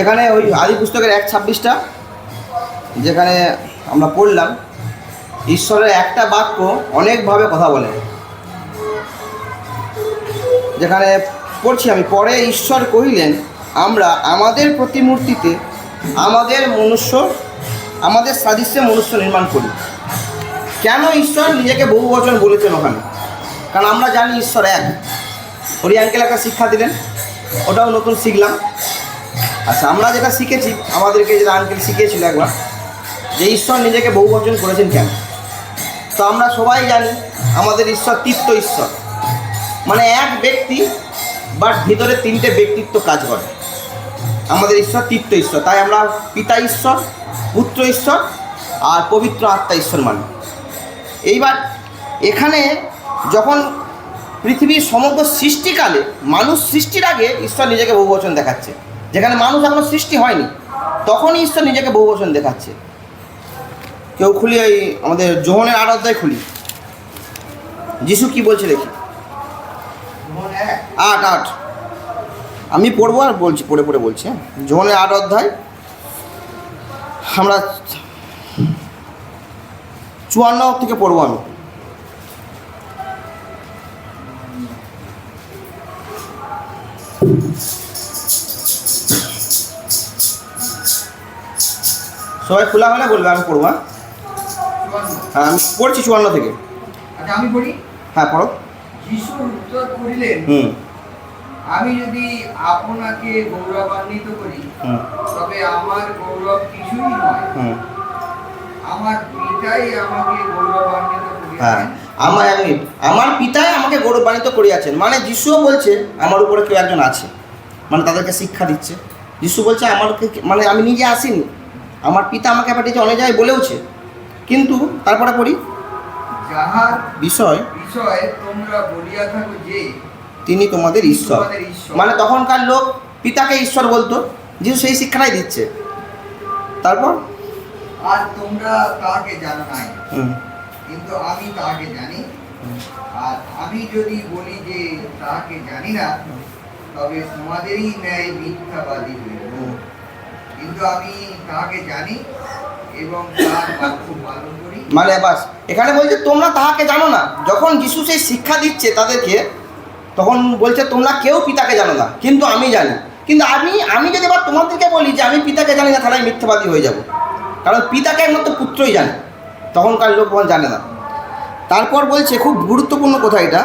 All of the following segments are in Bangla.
যেখানে ওই আদি পুস্তকের এক ছাব্বিশটা, যেখানে আমরা পড়লাম, ঈশ্বরের একটা বাক্য অনেকভাবে কথা বলে। যেখানে পড়ছি আমি, পরে ঈশ্বর কহিলেন, আমরা আমাদের প্রতিমূর্তিতে আমাদের মনুষ্য, আমাদের সাদৃশ্যে মনুষ্য নির্মাণ করি। কেন ঈশ্বর নিজেকে বহু বচন বলেছেন ওখানে? কারণ আমরা জানি ঈশ্বর এক। হরি একটা শিক্ষা দিলেন, ওটাও নতুন শিখলাম। আচ্ছা আমরা যেটা শিখেছি, আমাদেরকে যেটা আঙ্কেল শিখিয়েছিল একবার, যে ঈশ্বর নিজেকে বহু বচন করেছেন কেন? তো আমরা সবাই জানি, আমাদের ঈশ্বর তৃপ্ত ঈশ্বর। মানে এক ব্যক্তি বাট ভিতরে তিনটে ব্যক্তিত্ব কাজ করে। আমাদের ঈশ্বর তৃপ্ত ঈশ্বর। তাই আমরা পিতা ঈশ্বর, পুত্র ঈশ্বর, আর পবিত্র আত্মা ঈশ্বর মানি। এইবার, এখানে যখন পৃথিবীর সমগ্র সৃষ্টিকালে, মানুষ সৃষ্টির আগে ঈশ্বর নিজেকে বহুবচন দেখাচ্ছে। যেখানে মানুষ এখনও সৃষ্টি হয়নি তখনই ঈশ্বর নিজেকে বহুবচন দেখাচ্ছে। কেউ খুলি ওই আমাদের যোহনের আট অধ্যায় খুলি। যিশু কি বলছে দেখি? আট আট। আমি পড়ব আর বলছি পড়ে পড়ে বলছি হ্যাঁ? যোহনের আট অধ্যায়। আমরা চুয়ান্ন থেকে পড়ব আমি। সবাই খোলা হলে বলবে আমি পড়ব হ্যাঁ? হ্যাঁ আমি পড়ছি চুয়ান্ন থেকে। আচ্ছা আমি বলি হ্যাঁ পড়ো। যিশু উত্তর করিলেন হুম। আমি যদি আপনাকে গৌরবান্বিত করি তবে আমার গৌরব কিছুই নয়। হুম। আমার পিতাই আমাকে গৌরবান্বিত হ্যাঁ করিয়াছেন আমার এক মিনিট। আমার পিতাই আমাকে গৌরবান্বিত করিয়াছেন। মানে যিশুও বলছে আমার উপরে কেউ একজন আছে। মানে তাদেরকে শিক্ষা দিচ্ছে। যিশু বলছে আমাকে মানে আমি নিজে আসিনি। আমার পিতা আমাকে পাঠিয়েছে অনেক জায়গায় বলেওছে। কিন্তু তারপরে পড়ি। যাহার বিষয় বিষয়ে তোমরা বলিয়া থাকো যে তিনি তোমাদের ঈশ্বর। মানে তখনকার লোক পিতাকে ঈশ্বর বলতো যিশু সেই শিক্ষাটাই দিচ্ছে। তারপর? আর তোমরা তাহাকে জানো নাই। কিন্তু আমি তাহাকে জানি। আর আমি যদি বলি যে তাহাকে জানি না তবে তোমাদেরই ন্যায় মিথ্যাবাদী হুম। কিন্তু আমি তাহাকে জানি এবং মানে বাস এখানে বলছে তোমরা তাহাকে জানো না। যখন যিশু সেই শিক্ষা দিচ্ছে তাদেরকে তখন বলছে তোমরা কেউ পিতাকে জানো না কিন্তু আমি জানি। কিন্তু আমি আমি যদি এবার তোমাদেরকে বলি যে আমি পিতাকে জানি না তাহলে আমি মিথ্যাবাদী হয়ে যাব। কারণ পিতাকে একমাত্র পুত্রই জানে তখনকার লোক তখন জানে না। তারপর বলছে খুব গুরুত্বপূর্ণ কথা এটা।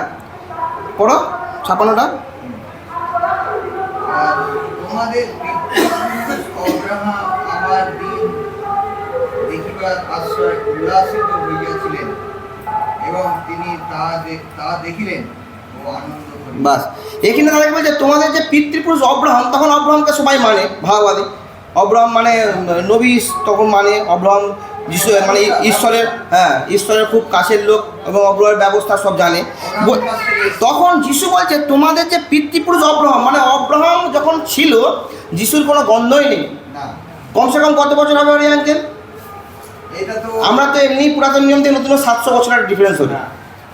পড়ো ছাপানোটা। তোমাদের পিতৃপুরুষ আমার দিন দেখিবার আশ্রয় উল্লাসিত হইয়াছিলেন এবং তিনি তা তা দেখিলেন ও আনন্দ বাস। এখানে তাদেরকে বলছে তোমাদের যে পিতৃপুরুষ অব্রাহাম, তখন অব্রাহামকে সবাই মানে ভাগবাদী। অব্রাহাম মানে নবী তখন মানে অব্রাহাম যিশু মানে ঈশ্বরের হ্যাঁ ঈশ্বরের খুব কাছের লোক এবং অব্রাহের ব্যবস্থা সব জানে। তখন যিশু বলছে, তোমাদের যে পিতৃপুরুষ অব্রাহাম মানে অব্রাহাম যখন ছিল, যিশুর কোনো গন্ধই নেই। কমসে কম কত বছর হবে আঙ্কেল এটা তো আমরা তো এমনি পুরাতন নিয়ম থেকে নতুন সাতশো বছরের ডিফারেন্স হলো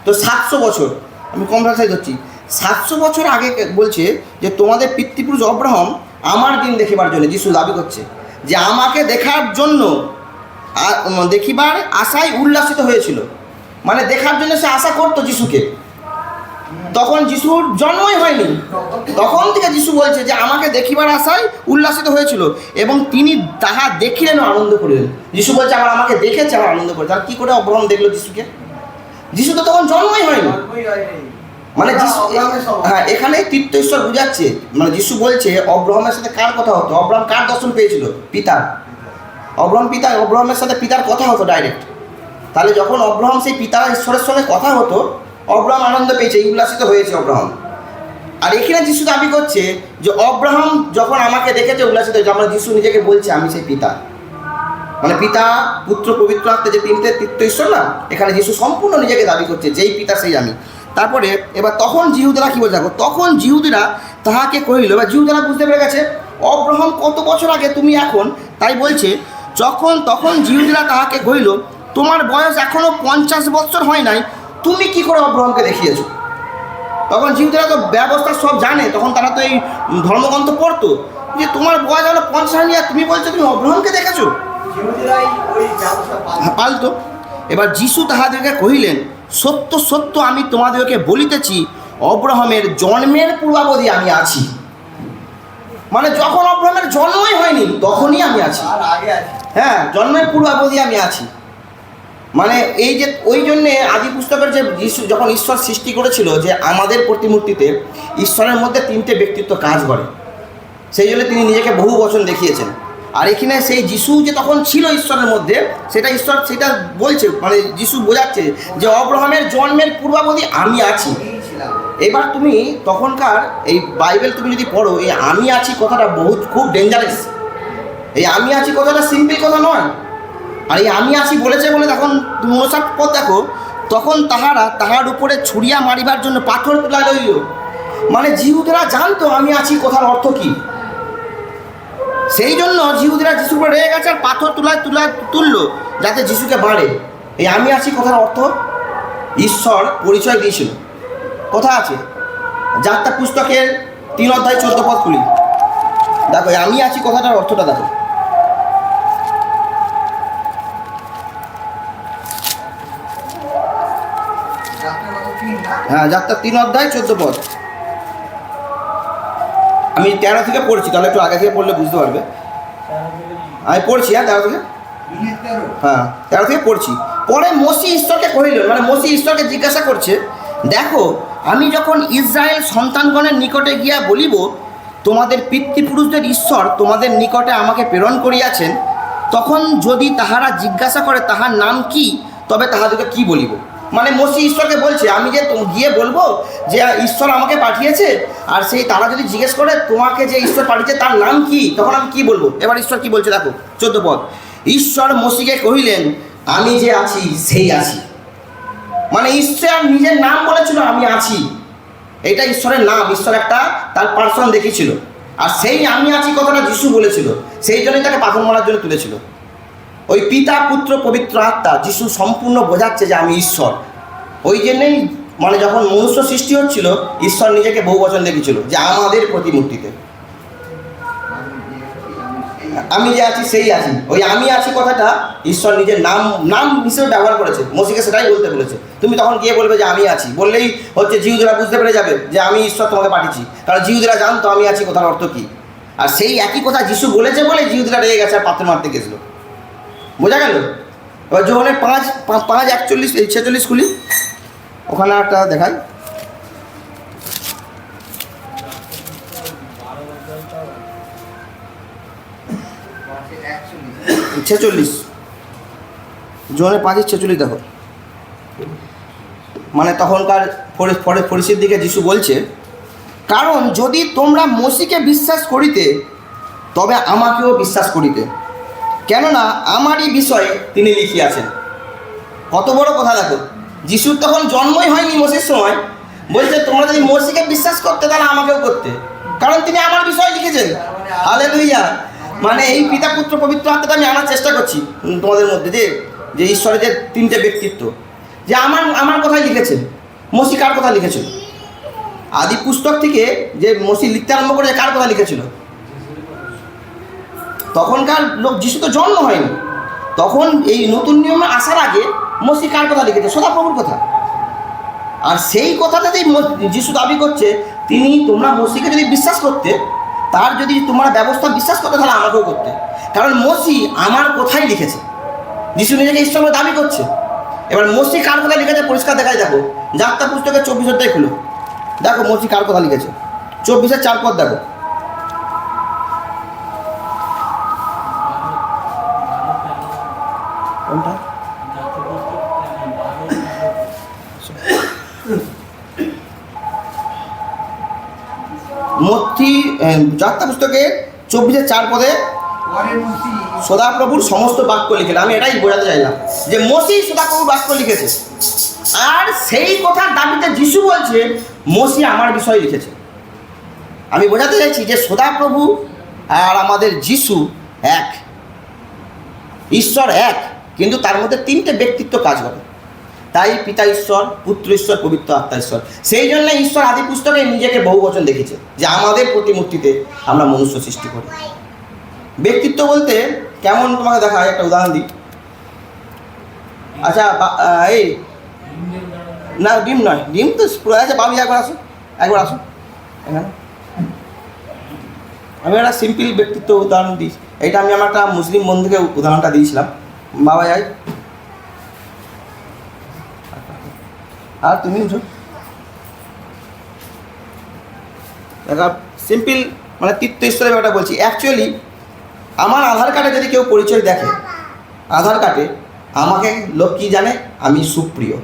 তো সাতশো বছর আমি কম ভাষায় ধরছি। সাতশো বছর আগে বলছে যে তোমাদের পিতৃপুরুষ অব্রাহম আমার দিন দেখিবার জন্য যিশু দাবি করছে যে আমাকে দেখার জন্য দেখিবার আশায় উল্লাসিত হয়েছিল। মানে দেখার জন্য সে আশা করতো যিশুকে। তখন যিশুর জন্মই হয়নি। তখন থেকে যিশু বলছে যে আমাকে দেখিবার আশায় উল্লাসিত হয়েছিল এবং তিনি তাহা দেখিলেন আনন্দ করিলেন। যিশু বলছে আমার আমাকে দেখেছে আমার আনন্দ করেছে আর কি করে অব্রাহম দেখল যিশুকে? যিশু তো তখন জন্মই হয়নি। মানে হ্যাঁ এখানে তৃতীয় ঈশ্বর বুঝাচ্ছে মানে যিশু বলছে অব্রাহামের সাথে কার কথা হতো? অব্রাহাম কার দর্শন পেয়েছিল? পিতার। অব্রাহাম পিতা অব্রাহামের সাথে পিতার কথা হতো ডাইরেক্ট তাহলে যখন অব্রাহাম সেই পিতা ঈশ্বরের সঙ্গে কথা হতো অব্রাহাম আনন্দ পেয়েছে এই উল্লাসিত হয়েছে অব্রাহাম। আর এখানে যিশু দাবি করছে যে অব্রাহাম যখন আমাকে দেখেছে, উল্লাসিত হয়েছে, আমরা যিশু নিজেকে বলছে, আমি সেই পিতা। মানে পিতা, পুত্র, পবিত্র আত্মা যে তিনটে তৃতীয় ঈশ্বর না, এখানে যিশু সম্পূর্ণ নিজেকে দাবি করছে, যেই পিতা সেই আমি। তারপরে এবার তখন জিহুদেরা কি বলছে? তখন জিহুদিরা তাহাকে কহিল বা জিহুদেরা বুঝতে পেরে গেছে, অব্রাহাম কত বছর আগে তুমি এখন, তাই বলছে, যখন, তখন জিহুদিরা তাহাকে কহিল, তোমার বয়স এখনও পঞ্চাশ বছর হয় নাই তুমি কি করে অব্রাহামকে দেখিয়েছো? তখন জিহুদিরা তো ব্যবস্থা সব জানে তখন তারা তো এই ধর্মগ্রন্থ পড়তো। যে তোমার বয়স হলো পঞ্চাশ নিয়ে তুমি বলছো তুমি অব্রাহামকে দেখেছ? হ্যাঁ, পাল্টো এবার যিশু তাহাদেরকে কহিলেন সত্য সত্য আমি তোমাদেরকে বলিতেছি অব্রাহামের জন্মের পূর্বাবধি আমি আছি। মানে যখন অব্রাহামের জন্মই হয়নি তখনই আমি আর আছে। হ্যাঁ জন্মের পূর্বাবধি আমি আছি। মানে এই যে, ওই জন্যে আদি পুস্তকের যে যখন ঈশ্বর সৃষ্টি করেছিল যে আমাদের প্রতিমূর্তিতে ঈশ্বরের মধ্যে তিনটে ব্যক্তিত্ব কাজ করে, সেই জন্য তিনি নিজেকে বহু বচন দেখিয়েছেন। আর এখানে সেই যিশু যে তখন ছিল ঈশ্বরের মধ্যে, সেটা ঈশ্বর, সেটা বলছে মানে যিশু বোঝাচ্ছে যে অব্রাহামের জন্মের পূর্বাবধি আমি আছি। এবার তুমি তখনকার এই বাইবেল তুমি যদি পড়ো, এই আমি আছি কথাটা বহুত, খুব ডেঞ্জারাস এই আমি আছি কথাটা সিম্পল কথা নয়। আর এই আমি আছি বলেছে বলে তখন তুমি অনুসার পথ দেখো, তখন তাহারা তাহার উপরে ছুরিয়া মারিবার জন্য পাথর তোলা লইল। মানে জিহুদেরা জানতো আমি আছি, কথার অর্থ কি? সেই জন্য জিহুদেরা যিশুর উপরে রেগে গেছে আর পাথর তোলায় তুলায় তুললো, যাতে যিশুকে বাড়ে। এই আমি আছি, কথার অর্থ? ঈশ্বর পরিচয় দিয়েছিল। কথা আছে। যাত্রা পুস্তকের তিন অধ্যায় চোদ্দ পথ খুলি। দেখো আমি আছি, কথাটার অর্থটা দেখো। হ্যাঁ যাত্রা তিন অধ্যায়, চোদ্দ পদ। আমি তেরো থেকে পড়ছি, তাহলে একটু আগে থেকে পড়লে বুঝতে পারবে। আমি পড়ছি হ্যাঁ তেরো থেকে? হ্যাঁ তেরো থেকে পড়ছি। পরে মসি ঈশ্বরকে কহিল মানে মসি ঈশ্বরকে জিজ্ঞাসা করছে, দেখো, আমি যখন ইসরায়েল সন্তানগণের নিকটে গিয়া বলিব, তোমাদের পিতৃপুরুষদের ঈশ্বর তোমাদের নিকটে আমাকে প্রেরণ করিয়াছেন, তখন যদি তাহারা জিজ্ঞাসা করে তাহার নাম কি, তবে তাহাদেরকে কি বলিব? মানে মসি ঈশ্বরকে বলছে, আমি যে গিয়ে বলব যে, ঈশ্বর আমাকে পাঠিয়েছে, আর সেই তারা যদি জিজ্ঞেস করে, তোমাকে যে ঈশ্বর পাঠিয়েছে, তার নাম কি? তখন আমি কি বলব? এবার ঈশ্বর কি বলছে দেখো, চোদ্দ পদ। ঈশ্বর মসিকে কহিলেন, আমি যে আছি, সেই আছি। মানে ঈশ্বর নিজের নাম বলেছিল, আমি আছি। এটা ঈশ্বরের নাম, ঈশ্বর একটা তার পার্সন দেখিয়েছিল। আর সেই আমি আছি কথাটা যিশু বলেছিল, সেই জন্যই তাকে পাথর মারার জন্য তুলেছিল। ওই পিতা পুত্র পবিত্র আত্মা যিশু সম্পূর্ণ বোঝাচ্ছে যে আমি ঈশ্বর। ওই জন্যেই মানে যখন মনুষ্য সৃষ্টি হচ্ছিল ঈশ্বর নিজেকে বহু বচন দেখেছিল যে আমাদের প্রতিমূর্তিতে। আমি যে আছি, সেই আছি। ওই আমি আছি কথাটা ঈশ্বর নিজের নাম নাম হিসেবে ব্যবহার করেছে। মসিকে সেটাই বলতে বলেছে। তুমি তখন গিয়ে বলবে যে আমি আছি। বললেই হচ্ছে জিহুদরা বুঝতে পেরে যাবে যে আমি ঈশ্বর তোমাকে পাঠিয়েছি। কারণ জিহুদরা জানতো আমি আছি কথার অর্থ কী? আর সেই একই কথা যিশু বলেছে বলে জিহুদরা রেগে গেছে আর পাত্র মারতে গেছিল। বোঝা গেল? এবার যোহনের পাঁচ পাঁচ একচল্লিশ, এই ছেচল্লিশ খুলি, ওখানে একটা দেখাই। ছেচল্লিশ। জোহনের পাঁচের ছেচল্লিশ দেখো মানে তখনকার ফরি- ফরি- ফরিসির দিকে যিশু বলছে, কারণ যদি তোমরা মসিকে বিশ্বাস করিতে, তবে আমাকেও বিশ্বাস করিতে। কেননা আমারই বিষয়ে তিনি লিখিয়াছেন। কত বড় কথা দেখো যিশুর তখন জন্মই হয়নি মসির সময়। বলছে, তোমরা যদি মসিকে বিশ্বাস করতে, তাহলে আমাকেও করতে। কারণ তিনি আমার বিষয় লিখেছেন। হালে লইয়া মানে এই পিতা পুত্র পবিত্র আত্মাটা আমি আনার চেষ্টা করছি তোমাদের মধ্যে যে যে ঈশ্বরের যে তিনটে ব্যক্তিত্ব। যে আমার আমার কথাই লিখেছেন। মসি কার কথা লিখেছিল আদি পুস্তক থেকে যে মসি লিখতে আরম্ভ করে, কার কথা লিখেছিল? তখনকার লোক যিশু তো জন্ম হয়নি। তখন এই নতুন নিয়মে আসার আগে মসি কার কথা লিখেছে? সদাপ্রভুর কথা। আর সেই কথাটাতেই যিশু দাবি করছে, তিনি তোমরা মসিকে যদি বিশ্বাস করতে, তার যদি তোমরা ব্যবস্থা বিশ্বাস করতে, তাহলে আমাকেও করতে। কারণ মসি আমার কথাই লিখেছে। যিশু নিজেকে ঈশ্বর দাবি করছে। এবার মসি কার কথা লিখেছে? পরিষ্কার দেখাই দেখো। যাত্রা পুস্তকের চব্বিশ অধ্যায় খুলো। দেখো মসি কার কথা লিখেছে। চব্বিশের চার পদ দেখো। যাত্রা পুস্তকে চব্বিশের চার পদে সদাপ্রভুর সমস্ত বাক্য লিখেন। আমি এটাই বোঝাতে চাইলাম যে মসি সদাপ্রভুর বাক্য লিখেছে। আর সেই কথার দাবিতে যিশু বলছে, মসি আমার বিষয়ে লিখেছে। আমি বোঝাতে চাইছি যে সদাপ্রভু আর আমাদের যিশু এক। ঈশ্বর এক, কিন্তু তার মধ্যে তিনটে ব্যক্তিত্ব কাজ করে। তাই পিতা ঈশ্বর, পুত্র ঈশ্বর, পবিত্র আত্মা ঈশ্বর। সেই জন্য ঈশ্বর আদি পুস্তকে নিজেকে বহু বচন দেখেছে যে আমাদের প্রতিমূর্তিতে আমরা মনুষ্য সৃষ্টি করি। ব্যক্তিত্ব বলতে কেমন তোমাকে দেখা হয় একটা উদাহরণ দিই। আচ্ছা এই, না, ডিম নয়। ডিম তো আছে, বাবি, একবার আসো একবার আসো। আমি একটা সিম্পল ব্যক্তিত্ব উদাহরণ দিই। এটা আমি আমার একটা মুসলিম বন্ধুকে উদাহরণটা দিয়েছিলাম। বাবা, যাই। আর তুমি উঠো। দেখা সিম্পল মানে তীর্থ ঈশ্বরের ব্যাপারটা বলছি। অ্যাকচুয়ালি আমার আধার কার্ডে যদি কেউ পরিচয় দেখে, আধার কার্ডে আমাকে লোক কী জানে? আমি সুপ্রিয়।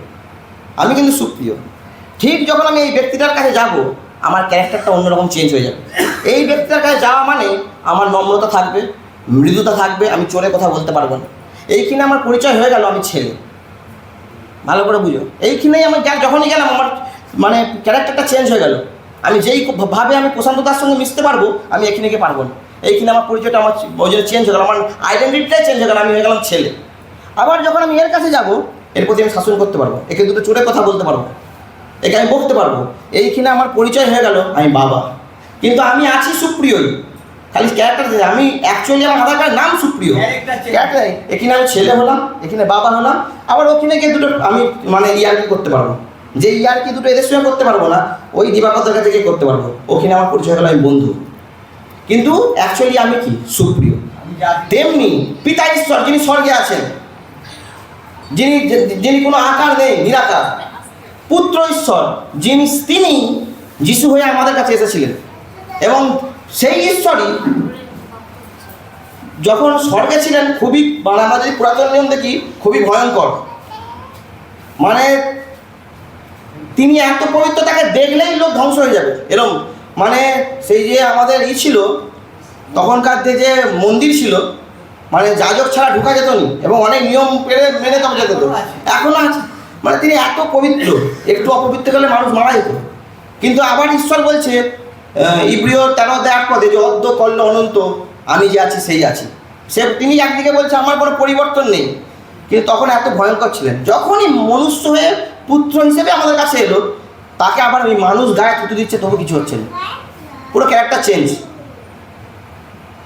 আমি কিন্তু সুপ্রিয়। ঠিক যখন আমি এই ব্যক্তিটার কাছে যাব, আমার ক্যারেক্টারটা অন্যরকম চেঞ্জ হয়ে যাবে। এই ব্যক্তিটার কাছে যাওয়া মানে আমার নম্রতা থাকবে, মৃদুতা থাকবে, আমি চোরে কথা বলতে পারব না। এইখানে আমার পরিচয় হয়ে গেল, আমি ছেলে। ভালো করে বুঝো। এইখানেই আমি যা- যখনই গেলাম, আমার মানে ক্যারেক্টারটা চেঞ্জ হয়ে গেল। আমি যেই ভাবে আমি প্রশান্ত প্রশান্ততার সঙ্গে মিশতে পারব, আমি এখানে গিয়ে পারব না। এইখানে আমার পরিচয়টা আমার জন্য চেঞ্জ হয়ে গেল, আমার আইডেন্টিটিটাই চেঞ্জ হয়ে গেল, আমি হয়ে গেলাম ছেলে। আবার যখন আমি এর কাছে যাব, এর প্রতি আমি শাসন করতে পারব একে দুটো চোরে কথা বলতে পারব একে আমি বকতে পারব এইখানে আমার পরিচয় হয়ে গেল, আমি বাবা। কিন্তু আমি আছি সুপ্রিয়ই। খালি ক্যারেক্টার আমি অ্যাকচুয়ালি আমার আধার কার্ড নাম সুপ্রিয়। ক্যারেক্টার এখানে আমি ছেলে হলাম এখানে বাবা হলাম আবার ওখানে গিয়ে দুটো আমি মানে ইয়ার্কি করতে পারব। যে ইয়ার্কি দুটো এদের সঙ্গে করতে পারব না ওই দিবাকতের কাছে গিয়ে করতে পারব। ওখানে আমার পরিচয় হলো আমি বন্ধু। কিন্তু অ্যাকচুয়ালি আমি কি? সুপ্রিয়। তেমনি পিতা ঈশ্বর যিনি স্বর্গে আছেন যিনি যিনি কোনো আকার নেই নিরাকার। পুত্র ঈশ্বর যিনি তিনি যিশু হয়ে আমাদের কাছে এসেছিলেন। এবং সেই ঈশ্বরই যখন স্বর্গে ছিলেন খুবই মানে আমরা পুরাতন নিয়ম দেখি খুবই ভয়ঙ্কর। মানে তিনি এত পবিত্র তাকে দেখলেই লোক ধ্বংস হয়ে যাবে। এরকম মানে সেই যে আমাদের ই ছিল তখনকার যে যে মন্দির ছিল মানে যাজক ছাড়া ঢুকা যেত নি এবং অনেক নিয়ম পেরে মেনে তবে যেত। এখনও আছে। মানে তিনি এত পবিত্র একটু অপবিত্র গেলে মানুষ মারা যেত। কিন্তু আবার ঈশ্বর বলছে ইব্রিয় তেরো দেখ পদে যে অদ্য কল্ল অনন্ত, আমি যে আছি সেই আছি। সে তিনি একদিকে বলছে, আমার কোনো পরিবর্তন নেই। কিন্তু তখন এত ভয়ঙ্কর ছিলেন। যখনই মনুষ্য হয়ে পুত্র হিসেবে আমাদের কাছে এলো, তাকে আবার ওই মানুষ গায়ে থুতু দিচ্ছে, তবু কিছু হচ্ছে না। পুরো ক্যারেক্টার চেঞ্জ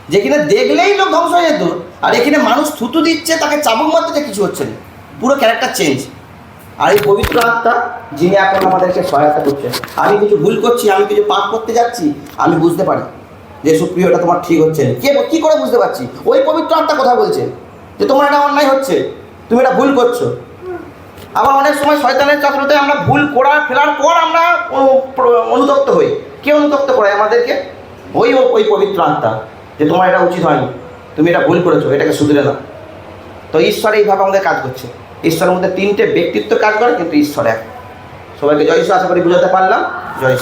যেখানে দেখলেই লোক ধ্বংস হয়ে যেত, আর এখানে মানুষ থুতু দিচ্ছে, তাকে চাবুক মারতে কিছু হচ্ছে না। পুরো ক্যারেক্টার চেঞ্জ আর এই পবিত্র আত্মা যিনি এখন আমাদেরকে সহায়তা করছে আমি কিছু ভুল করছি, আমি কিছু পাপ করতে যাচ্ছি, আমি বুঝতে পারি যে সুপ্রিয়টা তোমার ঠিক হচ্ছে। কে, কি করে বুঝতে পারছি? ওই পবিত্র আত্মা কথা বলছে? যে তোমার এটা অন্যায় হচ্ছে, তুমি এটা ভুল করছ। আবার অনেক সময় শয়তানের চাতুরতে আমরা ভুল করা ফেলার পর আমরা অনু- অনুতপ্ত হই। কে অনুতপ্ত করায় আমাদেরকে? ওই ওই পবিত্র আত্মা, যে তোমার এটা উচিত হয়নি, তুমি এটা ভুল করেছ, এটাকে শুধরে নাও। তো ঈশ্বর এইভাবে আমাদের কাজ করছে। ঈশ্বরের মধ্যে তিনটে ব্যক্তিত্ব কাজ করে, কিন্তু ঈশ্বর এক। সবাইকে জয় আশা করি বুঝাতে পারলাম। জয়